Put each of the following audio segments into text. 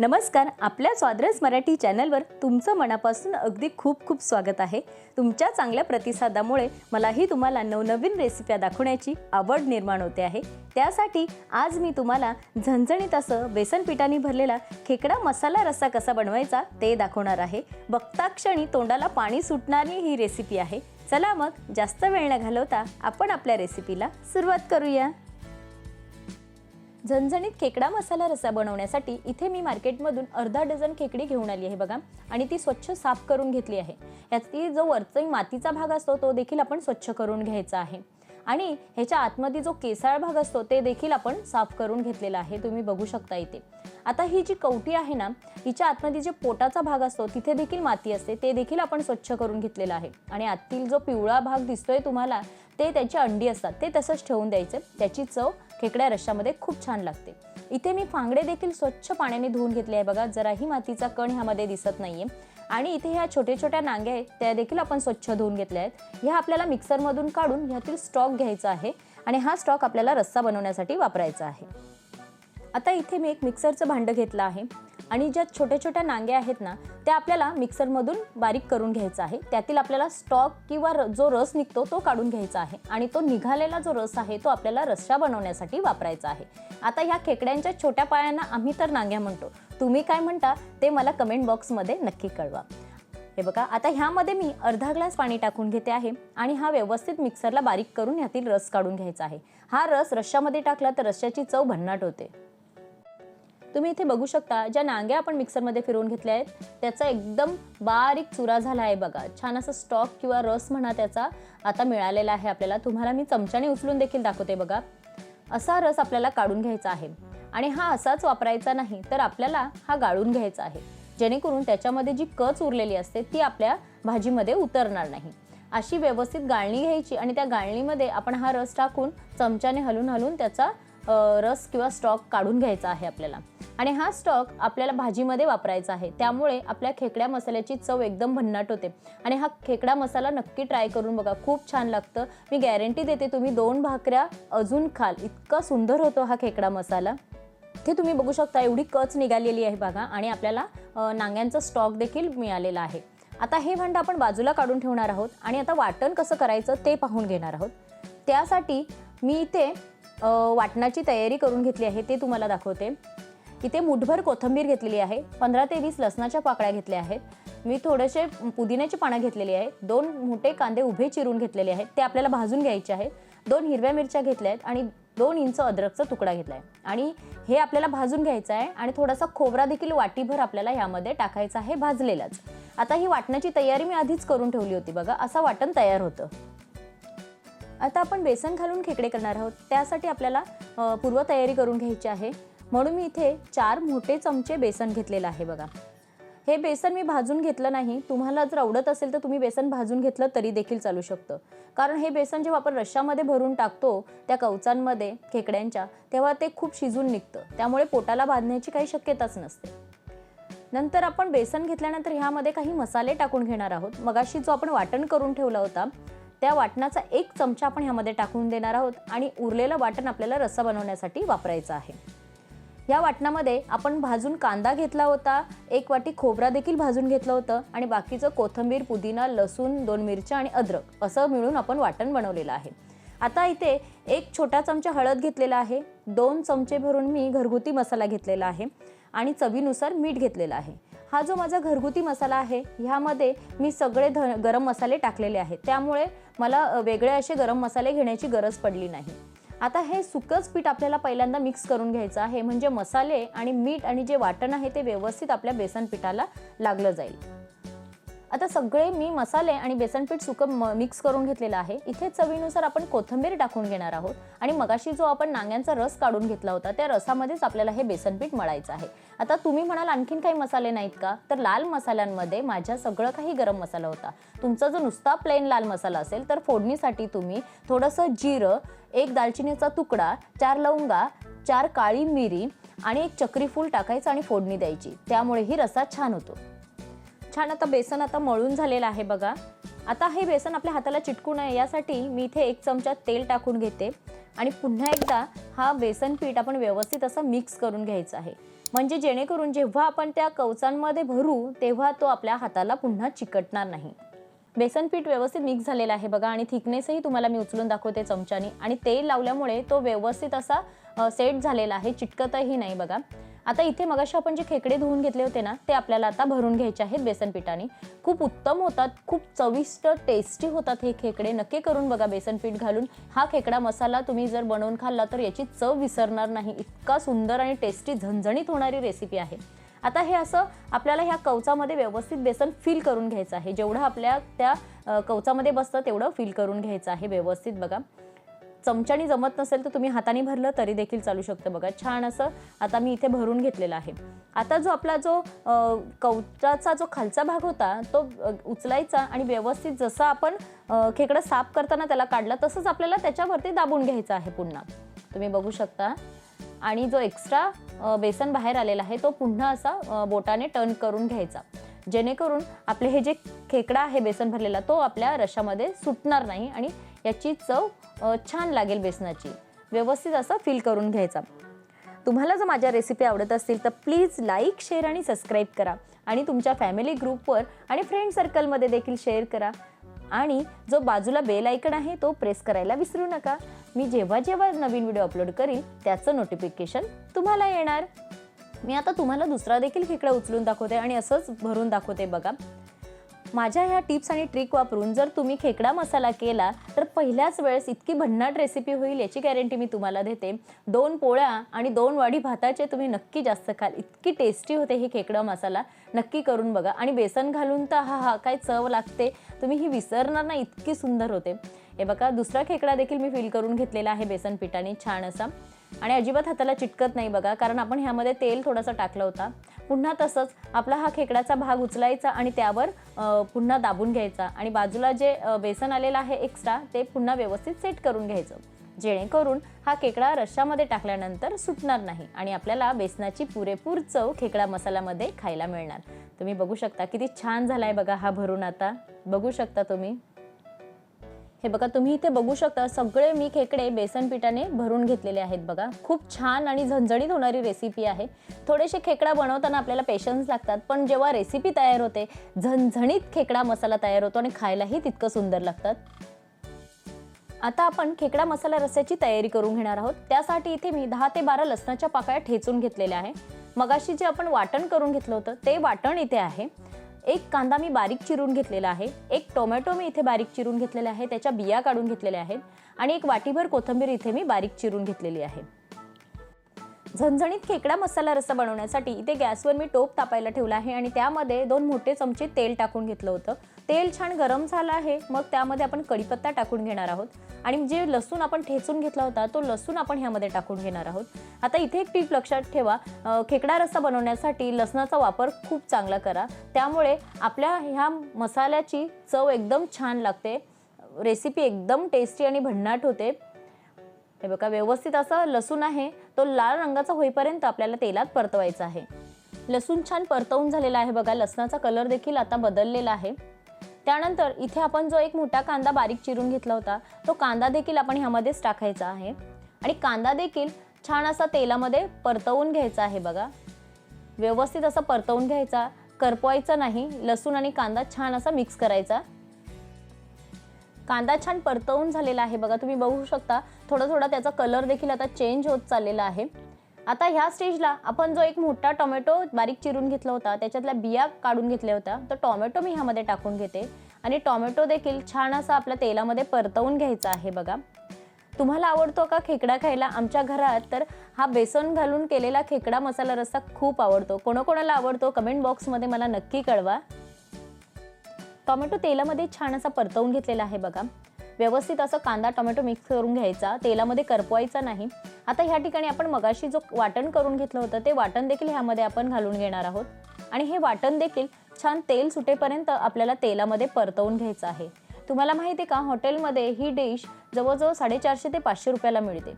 नमस्कार आपल्या स्वाद्रस मराठी चॅनलवर तुमचं मनापासून अगदी खूप खूप स्वागत आहे. तुमच्या चांगल्या प्रतिसादामुळे मलाही तुम्हाला नवनवीन रेसिप्या दाखवण्याची आवड निर्माण होते आहे. त्यासाठी आज मी तुम्हाला झणझणीत असं बेसन पिठाने भरलेला खेकडा मसाला रस्सा कसा बनवायचा ते दाखवणार आहे. बघताक्षणी तोंडाला पाणी सुटणारी ही रेसिपी आहे. चला मग जास्त वेळ न घालवता आपण आपल्या रेसिपीला सुरुवात करूया. झणझणीत खेकडा मसाला रस्सा बनवण्यासाठी इथे मी मार्केटमधून अर्धा डझन खेकडी घेऊन आली आहे बघा. आणि ती स्वच्छ साफ करून घेतली आहे. याची जो वरचा मातीचा भाग असतो तो देखील आपण स्वच्छ करून घ्यायचा आहे. आणि ह्याच्या आतमध्ये जो केसाळ भाग असतो ते देखील आपण साफ करून घेतलेला आहे. तुम्ही बघू शकता इथे. आता ही जी कवटी आहे ना हिच्या आतमध्ये जे पोटाचा भाग असतो तिथे देखील माती असते. ते देखील आपण स्वच्छ करून घेतलेलं आहे. आणि आतील जो पिवळा भाग दिसतोय तुम्हाला ते त्याची अंडी असतात. ते तसंच ठेवून द्यायचं. त्याची चव खेकड्या रश्श्यामध्ये खूप छान लागते. इथे मी फांगडे देखील स्वच्छ पाण्याने धुवून घेतले आहे बघा जराही मातीचा कण ह्यामध्ये दिसत नाहीये. आणि इथे ह्या छोट्या छोट्या नांग्या आहेत त्या देखील आपण स्वच्छ धुवून घेतल्या आहेत. ह्या आपल्याला मिक्सरमधून काढून ह्यातील स्टॉक घ्यायचा आहे आणि हा स्टॉक आपल्याला रस्सा बनवण्यासाठी वापरायचा आहे. आता इथे मी एक मिक्सरचं भांडं घेतलं आहे. आणि ज्या छोट्या छोट्या नांग्या आहेत ना त्या आपल्याला मिक्सरमधून बारीक करून घ्यायचा आहे. त्यातील आपल्याला स्टॉक किंवा र- जो रस निघतो तो काढून घ्यायचा आहे. आणि तो निघालेला जो रस आहे तो आपल्याला रस्सा बनवण्यासाठी वापरायचा आहे. आता ह्या खेकड्यांच्या छोट्या पायांना आम्ही तर नांग्या म्हणतो. तुम्ही काय म्हणता ते मला कमेंट बॉक्समध्ये नक्की कळवा. हे बघा आता ह्यामध्ये मी अर्धा ग्लास पाणी टाकून घेते आहे आणि हा व्यवस्थित मिक्सरला बारीक करून ह्यातील रस काढून घ्यायचा आहे. हा रस रश्श्यामध्ये टाकला तर रश्श्याची चव भन्नाट होते. तुम्ही इथे बघू शकता ज्या नांग्या आपण मिक्सरमध्ये फिरवून घेतल्या आहेत त्याचा एकदम बारीक चुरा झाला आहे बघा. छान असा स्टॉक किंवा रस म्हणा त्याचा आता मिळालेला आहे आपल्याला. तुम्हाला मी चमच्याने उचलून देखील दाखवते बघा. असा रस आपल्याला काढून घ्यायचा आहे. आणि हा असाच वापरायचा नाही तर आपल्याला हा गाळून घ्यायचा आहे. जेणेकरून त्याच्यामध्ये जी कच उरलेली असते ती आपल्या भाजीमध्ये उतरणार नाही. अशी व्यवस्थित गाळणी घ्यायची आणि त्या गाळणीमध्ये आपण हा रस टाकून चमच्याने हलून हलून त्याचा रस किंवा स्टॉक काढून घ्यायचा आहे आपल्याला. आणि हा स्टॉक आपल्याला भाजीमध्ये वापरायचा आहे. त्यामुळे आपल्या खेकड्या मसाल्याची चव एकदम भन्नाट होते. आणि हा खेकडा मसाला नक्की ट्राय करून बघा. खूप छान लागतं. मी गॅरंटी देते तुम्ही दोन भाकऱ्या अजून खाल. इतका सुंदर होतो हा खेकडा मसाला. इथे तुम्ही बघू शकता एवढी कच निघालेली आहे बघा. आणि आपल्याला नांग्यांचा स्टॉक देखील मिळालेला आहे. आता हे भांडं आपण बाजूला काढून ठेवणार आहोत. आणि आता वाटण कसं करायचं ते पाहून घेणार आहोत. त्यासाठी मी इथे वाटणाची तयारी करून घेतली आहे ते तुम्हाला दाखवते. इथे मुठभर कोथिंबीर घेतलेली आहे पंधरा ते वीस लसणाच्या पाकळ्या घेतल्या आहेत. मी थोडेसे पुदिन्याची पानं घेतलेली आहे दोन मोठे कांदे उभे चिरून घेतलेले आहेत ते आपल्याला भाजून घ्यायचे आहेत. दोन हिरव्या मिरच्या घेतल्या आहेत आणि दोन इंच अद्रकचा तुकडा घेतला आहे. आणि हे आपल्याला भाजून घ्यायचं आहे आणि थोडासा खोबरा देखील वाटीभर आपल्याला ह्यामध्ये टाकायचा आहे भाजलेलाच. आता ही वाटण्याची तयारी मी आधीच करून ठेवली होती बघा असं वाटण तयार होतं. आता आपण बेसन घालून खेकडे करणार आहोत. त्यासाठी आपल्याला पूर्वतयारी करून घ्यायची आहे. म्हणून मी इथे चार मोठे चमचे बेसन घेतलेलं आहे बघा. हे बेसन मी भाजून घेतलं नाही. तुम्हाला जर आवडत असेल तर तुम्ही बेसन भाजून घेतलं तरी देखील चालू शकतं. कारण हे बेसन जेव्हा आपण रश्श्यामध्ये भरून टाकतो त्या कवचांमध्ये खेकड्यांच्या तेव्हा ते खूप शिजून निघतं. त्यामुळे पोटाला बांधण्याची काही शक्यताच नसते. नंतर आपण बेसन घेतल्यानंतर ह्यामध्ये काही मसाले टाकून घेणार आहोत. मगाशी जो आपण वाटण करून ठेवला होता त्या वाटणाचा एक चमचा आपण ह्यामध्ये टाकून देणार आहोत आणि उरलेलं वाटण आपल्याला रस्सा बनवण्यासाठी वापरायचं आहे. या वाटणामध्ये आपण भाजून कांदा घेतला होता एक वाटी खोबरा देखील भाजून घेतलं होतं आणि बाकीचं कोथिंबीर पुदिना लसूण दोन मिरच्या आणि अद्रक असं मिळून आपण वाटण बनवलेलं आहे. आता इथे एक छोटा चमचा हळद घेतलेला आहे दोन चमचे भरून मी घरगुती मसाला घेतलेला आहे आणि चवीनुसार मीठ घेतलेलं आहे. हा जो माझा घरगुती मसाला आहे ह्यामध्ये मी सगळे ध गरम मसाले टाकलेले आहेत. त्यामुळे मला वेगळे असे गरम मसाले घेण्याची गरज पडली नाही. आता हे सुकंच पीठ आपल्याला पहिल्यांदा मिक्स करून घ्यायचं आहे. म्हणजे मसाले आणि मीठ आणि जे वाटण आहे ते व्यवस्थित आपल्या बेसन पिठाला लागलं जाईल. आता सगळे मी मसाले आणि बेसन पीठ सुकं म- मिक्स करून घेतलेलं आहे. इथे चवीनुसार आपण कोथिंबीर टाकून घेणार आहोत. आणि मगाशी जो आपण नांग्यांचा रस काढून घेतला होता त्या रसामध्येच आपल्याला हे बेसन पीठ मळायचं आहे. आता तुम्ही म्हणाल आणखीन काही मसाले नाहीत का? तर लाल मसाल्यांमध्ये माझ्या सगळं काही गरम मसाला होता. तुमचा जो नुसता प्लेन लाल मसाला असेल तर फोडणीसाठी तुम्ही थोडंसं जिरं एक दालचिनीचा तुकडा चार लवंगा चार काळी मिरी आणि एक चक्रीफूल टाकायचं आणि फोडणी द्यायची. त्यामुळे ही रसा छान होतो. छान आता बेसन आता मळून झालेलं आहे बघा. आता हे बेसन आपल्या हाताला चिटकू नये यासाठी मी इथे एक चमचा तेल टाकून घेते. आणि पुन्हा एकदा हा बेसन पीठ आपण व्यवस्थित असं मिक्स करून घ्यायचं आहे. म्हणजे जेणेकरून जेव्हा आपण त्या कवचांमध्ये भरू तेव्हा तो आपल्या हाताला पुन्हा चिकटणार नाही. बेसन पीठ व्यवस्थित मिक्स झालेलं आहे बघा आणि थिकनेसही तुम्हाला मी उचलून दाखवते चमच्याने. आणि तेल लावल्यामुळे तो व्यवस्थित असा सेट झालेला आहे चिटकतही नाही बघा. आता इथे मगाशी आपण जे खेकडे धुवून घेतले होते ना ते आपल्याला आता भरून घ्यायचे आहेत बेसन पिठाने खूप उत्तम होतात खूप चविष्ट टेस्टी होतात हे खेकडे. नक्की करून बघा बेसन पीठ घालून. हा खेकडा मसाला तुम्ही जर बनवून खाल्ला तर याची चव विसरणार नाही. इतका सुंदर आणि टेस्टी झणझणीत होणारी रेसिपी आहे. आता हे असं आपल्याला ह्या कवचामध्ये व्यवस्थित बेसन फिल करून घ्यायचं आहे. जेवढं आपल्या त्या कवचामध्ये बसतं तेवढं फिल करून घ्यायचं आहे व्यवस्थित बघा. चमच्याने जमत नसेल तर तुम्ही हाताने भरलं तरी देखील चालू शकतं बघा. छान असं आता मी इथे भरून घेतलेला आहे. आता जो आपला जो कवचाचा जो खालचा भाग होता तो उचलायचा आणि व्यवस्थित जसं आपण खेकडं साफ करताना त्याला काढला तसंच आपल्याला त्याच्यावरती दाबून घ्यायचं आहे पुन्हा. तुम्ही बघू शकता. आणि जो एक्स्ट्रा बेसन बाहेर आलेला आहे तो पुन्हा असा बोटाने टर्न करून घ्यायचा. जेणेकरून आपले हे जे खेकडा आहे बेसन भरलेला तो आपल्या रशामध्ये सुटणार नाही आणि याची चव छान लागेल बेसनाची. व्यवस्थित असं फील करून घ्यायचा. तुम्हाला जर माझ्या रेसिपी आवडत असतील तर प्लीज लाईक शेअर आणि सबस्क्राईब करा. आणि तुमच्या फॅमिली ग्रुपवर आणि फ्रेंड सर्कलमध्ये देखील शेअर करा. आणि जो बाजूला बेल आयकन आहे तो प्रेस करायला विसरू नका. मी जेव्हा जेव्हा नवीन व्हिडिओ अपलोड करील त्याचं नोटिफिकेशन तुम्हाला येणार. मी आता तुम्हाला दुसरा देखील खेकडा उचलून दाखवते आणि असंच भरून दाखवते बघा. माझ्या ह्या टिप्स आणि ट्रिक वापरून जर तुम्ही खेकडा मसाला केला तर पहिल्याच वेळेस इतकी भन्नाट रेसिपी होईल याची गॅरंटी मी तुम्हाला देते. दोन पोळ्या आणि दोन वाडी भाताचे तुम्ही नक्की जास्त खाल. इतकी टेस्टी होते ही खेकडा मसाला. नक्की करून बघा. आणि बेसन घालून तर हा हा काय चव लागते. तुम्ही ही विसरणार ना इतकी सुंदर होते. हे बघा दुसरा खेकडा देखील मी फिल करून घेतलेला आहे बेसन पिठाने छान असा. आणि अजिबात हाताला चिटकत नाही बघा कारण आपण ह्यामध्ये तेल थोडंसं टाकलं होता. पुन्हा तसंच आपला हा खेकड्याचा भाग उचलायचा आणि त्यावर पुन्हा दाबून घ्यायचा आणि बाजूला जे बेसन आलेलं आहे एक्स्ट्रा ते पुन्हा व्यवस्थित सेट करून घ्यायचं. जेणेकरून हा खेकडा रश्शामध्ये टाकल्यानंतर सुटणार नाही आणि आपल्याला बेसनाची पुरेपूर चव खेकडा मसाल्यामध्ये खायला मिळणार. तुम्ही बघू शकता किती छान झाला आहे बघा हा भरून आता. बघू शकता तुम्ही. हे बघा तुम्ही इथे बघू शकता सगळे मी खेकडे बेसन पिठाने भरून घेतलेले आहेत बघा. खूप छान आणि झणझणीत होणारी रेसिपी आहे. थोडेसे खेकडा बनवताना आपल्याला पेशन्स लागतात पण जेव्हा रेसिपी तयार होते झणझणीत खेकडा मसाला तयार होतो आणि खायलाही तितकं सुंदर लागतात. आता आपण खेकडा मसाला रस्याची तयारी करून घेणार आहोत. त्यासाठी इथे मी दहा ते बारा लसणाच्या पाकळ्या ठेचून घेतलेल्या आहे. मगाशी जे आपण वाटण करून घेतलं होतं ते वाटण इथे आहे. एक कांदा मी बारीक चिरून घेतलेला आहे एक टोमॅटो मी इथे बारीक चिरून घेतलेला आहे त्याच्या बिया काढून घेतलेल्या आहेत आणि एक वाटीभर कोथिंबीर इथे मी बारीक चिरून घेतलेली आहे. झणझणीत खेकडा मसाला रस्सा बनवण्यासाठी इथे गॅसवर मी टोप तापायला ठेवला आहे आणि त्यामध्ये दोन मोठे चमचे तेल टाकून घेतलं होतं. तेल छान गरम झालं आहे मग त्यामध्ये आपण कढीपत्ता टाकून घेणार आहोत. आणि जे लसूण आपण ठेचून घेतला होता तो लसूण आपण ह्यामध्ये टाकून घेणार आहोत. आता इथे एक टीप लक्षात ठेवा खेकडा रस्सा बनवण्यासाठी लसणाचा वापर खूप चांगला करा. त्यामुळे आपल्या ह्या मसाल्याची चव एकदम छान लागते रेसिपी एकदम टेस्टी आणि भन्नाट होते. हे बघा व्यवस्थित असं लसूण आहे. तो लाल रंगाचा होईपर्यंत आपल्याला तेलात परतवायचा आहे. लसूण छान परतवून झालेला आहे बघा. लसणाचा कलर देखील आता बदललेला आहे. त्यानंतर इथे आपण जो एक मोठा कांदा बारीक चिरून घेतला होता तो कांदा देखील आपण ह्यामध्येच टाकायचा आहे. आणि कांदा देखील छान असा तेलामध्ये परतवून घ्यायचा आहे बघा. व्यवस्थित असं परतवून घ्यायचा. करपवायचा नाही. लसूण आणि कांदा छान असा मिक्स करायचा. कांदा छान परतवून झालेला आहे. बघा तुम्ही बघू शकता थोडा थोडा त्याचा कलर देखील आता चेंज होत चाललेला आहे. आता ह्या स्टेजला आपण जो एक मोठा टोमॅटो बारीक चिरून घेतला होता त्याच्यातल्या बिया काढून घेतल्या होत्या तर टोमॅटो मी ह्यामध्ये टाकून घेते. आणि टोमॅटो देखील छान असा आपल्या तेलामध्ये परतवून घ्यायचा आहे बघा. तुम्हाला आवडतो का खेकडा खायला? आमच्या घरात तर हा बेसन घालून केलेला खेकडा मसाला रस्सा खूप आवडतो. कोणाकोणाला आवडतो? कमेंट बॉक्समध्ये मला नक्की कळवा. टोमॅटो तेलामध्ये छान असा परतवून घेतलेला आहे बघा. व्यवस्थित असं कांदा टोमॅटो मिक्स करून घ्यायचा. तेलामध्ये करपवायचा नाही. आता ह्या ठिकाणी आपण मगाशी जो वाटण करून घेतलं होतं ते वाटण देखील ह्यामध्ये आपण घालून घेणार आहोत. आणि हे वाटण देखील छान तेल सुटेपर्यंत आपल्याला तेलामध्ये परतवून घ्यायचं आहे. तुम्हाला माहिती आहे का हॉटेलमध्ये ही डिश जवळजवळ साडेचारशे ते पाचशे रुपयाला मिळते.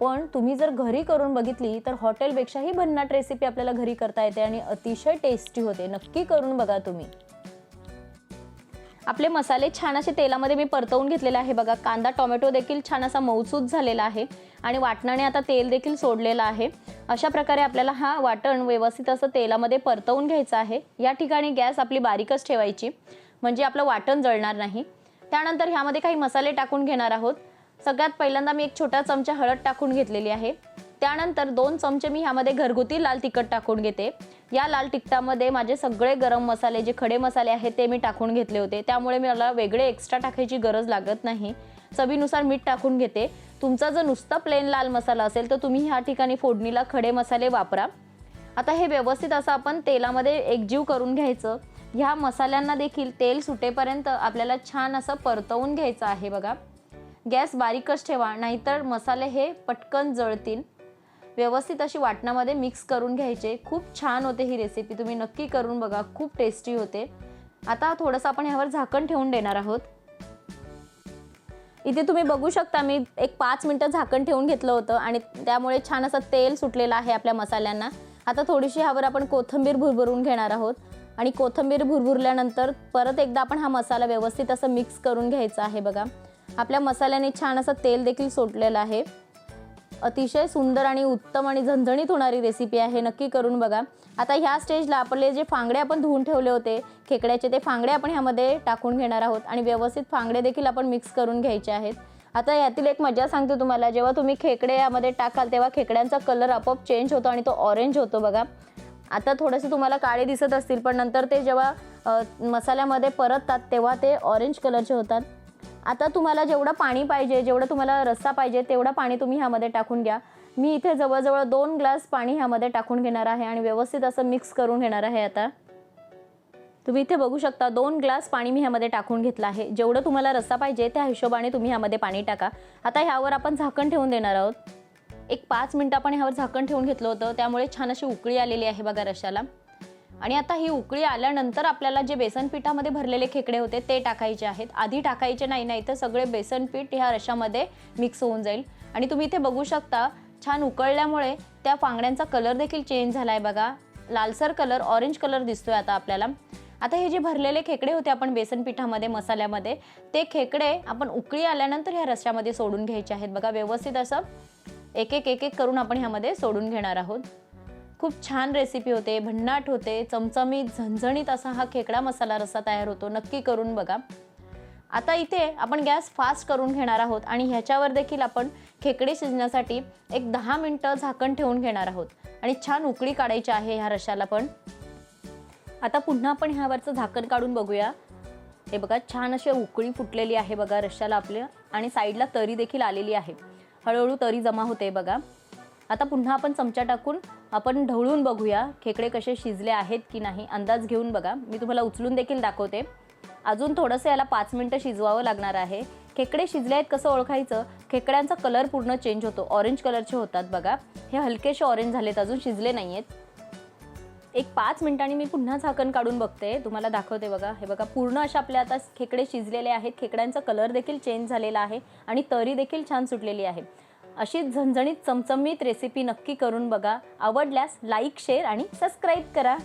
पण तुम्ही जर घरी करून बघितली तर हॉटेलपेक्षाही भन्नाट रेसिपी आपल्याला घरी करता येते आणि अतिशय टेस्टी होते. नक्की करून बघा तुम्ही. आपले मसाले छान असे तेलामध्ये मी परतवून घेतलेले आहे. बघा कांदा टोमॅटो देखील छान असा मऊसूत झालेला आहे आणि वाटणाने आता तेल देखील सोडलेलं आहे. अशा प्रकारे आपल्याला हा वाटण व्यवस्थित असं तेलामध्ये परतवून घ्यायचं आहे. या ठिकाणी गॅस आपली बारीकच ठेवायची म्हणजे आपलं वाटण जळणार नाही. त्यानंतर ह्यामध्ये काही मसाले टाकून घेणार आहोत. सगळ्यात पहिल्यांदा मी एक छोटा चमचा हळद टाकून घेतलेली आहे. त्यानंतर दोन चमचे मी ह्यामध्ये घरगुती लाल तिखट टाकून घेते. या लाल तिखटामध्ये माझे सगळे गरम मसाले जे खडे मसाले आहेत ते मी टाकून घेतले होते. त्यामुळे मला वेगळे एक्स्ट्रा टाकायची गरज लागत नाही. चवीनुसार मीठ टाकून घेते. तुमचा जर नुसता प्लेन लाल मसाला असेल तर तुम्ही ह्या ठिकाणी फोडणीला खडे मसाले वापरा. आता हे व्यवस्थित असं आपण तेलामध्ये एकजीव करून घ्यायचं. ह्या मसाल्यांना देखील तेल सुटेपर्यंत आपल्याला छान असं परतवून घ्यायचं आहे बघा. गॅस बारीकच ठेवा नाहीतर मसाले हे पटकन जळतील. व्यवस्थित अशी वाटणामध्ये मिक्स करून घ्यायचे. खूप छान होते ही रेसिपी तुम्ही नक्की करून बघा. खूप टेस्टी होते. आता थोडंसं आपण ह्यावर झाकण ठेवून देणार आहोत. इथे तुम्ही बघू शकता मी एक पाच मिनटं झाकण ठेवून घेतलं होतं आणि त्यामुळे छान असं तेल सुटलेलं आहे आपल्या मसाल्यांना. आता थोडीशी ह्यावर आपण कोथिंबीर भुरभरून घेणार आहोत. आणि कोथिंबीर भुरभुरल्यानंतर परत एकदा आपण हा मसाला व्यवस्थित असं मिक्स करून घ्यायचा आहे बघा. आपल्या मसाल्याने छान असं तेल देखील सोडलेलं आहे. अतिशय सुंदर आणि उत्तम आणि झणझणीत होणारी रेसिपी आहे. नक्की करून बघा. आता ह्या स्टेजला आपले जे फांगडे आपण धुवून ठेवले होते खेकड्याचे ते फांगडे आपण ह्यामध्ये टाकून घेणार आहोत आणि व्यवस्थित फांगडे देखील आपण मिक्स करून घ्यायचे आहेत. आता यातील एक मजा सांगते तुम्हाला. जेव्हा तुम्ही खेकडे यामध्ये टाकाल तेव्हा खेकड्यांचा कलर आपोआप चेंज होतो आणि तो ऑरेंज होतो बघा. आता थोडेसे तुम्हाला काळे दिसत असतील पण नंतर ते जेव्हा मसाल्यामध्ये परततात तेव्हा ते ऑरेंज कलरचे होतात. आता तुम्हाला जेवढं पाणी पाहिजे जेवढं तुम्हाला रस्सा पाहिजे तेवढं पाणी तुम्ही ह्यामध्ये टाकून घ्या. मी इथे जवळजवळ दोन ग्लास पाणी ह्यामध्ये टाकून घेणार आहे आणि व्यवस्थित असं मिक्स करून घेणार आहे आता. तुम्ही इथे बघू शकता दोन ग्लास पाणी मी ह्यामध्ये टाकून घेतलं आहे. जेवढं तुम्हाला रस्सा पाहिजे त्या हिशोबाने तुम्ही ह्यामध्ये पाणी टाका. आता ह्यावर आपण झाकण ठेवून देणार आहोत. एक पाच मिनटं आपण ह्यावर झाकण ठेवून घेतलं होतं त्यामुळे छान अशी उकळी आलेली आहे बघा रशाला आणि आता ही उकळी आल्यानंतर आपल्याला जे बेसन पिठामध्ये भरलेले खेकडे होते ते टाकायचे आहेत. आधी टाकायचे नाही नाही तर सगळे बेसन पीठ ह्या रशामध्ये मिक्स होऊन जाईल. आणि तुम्ही इथे बघू शकता छान उकळल्यामुळे त्या फांगड्यांचा कलर देखील चेंज झाला आहे बघा. लालसर कलर ऑरेंज कलर दिसतोय आता आपल्याला. आता हे जे भरलेले खेकडे होते आपण बेसन पिठामध्ये मसाल्यामध्ये ते खेकडे आपण उकळी आल्यानंतर ह्या रश्यामध्ये सोडून घ्यायचे आहेत. बघा व्यवस्थित असं एक एक एक एक करून आपण ह्यामध्ये सोडून घेणार आहोत. खूप छान रेसिपी होते भन्नाट होते चमचमीत झणझणीत असा हा खेकडा मसाला रस्सा तयार होतो. नक्की करून बघा. आता इथे आपण गॅस फास्ट करून घेणार आहोत आणि ह्याच्यावर देखील आपण खेकडे शिजण्यासाठी एक दहा मिनटं झाकण ठेवून घेणार आहोत. आणि छान उकळी काढायची आहे ह्या रशाला पण. आता पुन्हा आपण ह्यावरचं झाकण काढून बघूया. हे बघा छान अशी उकळी फुटलेली आहे बघा रश्शाला आपल्या. आणि साईडला तरी देखील आलेली आहे. हळूहळू तरी जमा होते बघा. आता पुन्हा आपण चमचा टाकून आपण ढवळून बघूया खेकडे कसे शिजले आहेत की नाही. अंदाज घेऊन बघा. मी तुम्हाला उचलून देखील दाखवते. अजून थोडंसं याला पाच मिनटं शिजवावं लागणार आहे. खेकडे शिजले आहेत कसं ओळखायचं? खेकड्यांचा कलर पूर्ण चेंज होतो. ऑरेंज कलरचे होतात बघा. हे हलकेसे ऑरेंज झालेत अजून शिजले नाही आहेत एक पाच मिनिटांनी मी पुन्हा झाकण काढून बघते. तुम्हाला दाखवते बघा. हे बघा पूर्ण अशा आपल्या आता खेकडे शिजलेले आहेत. खेकड्यांचा कलर देखील चेंज झालेला आहे आणि तरी देखील छान सुटलेली आहे. अशी झणझणीत चमचमीत रेसिपी नक्की करून बघा. आवडल्यास लाईक शेअर आणि सबस्क्राईब करा.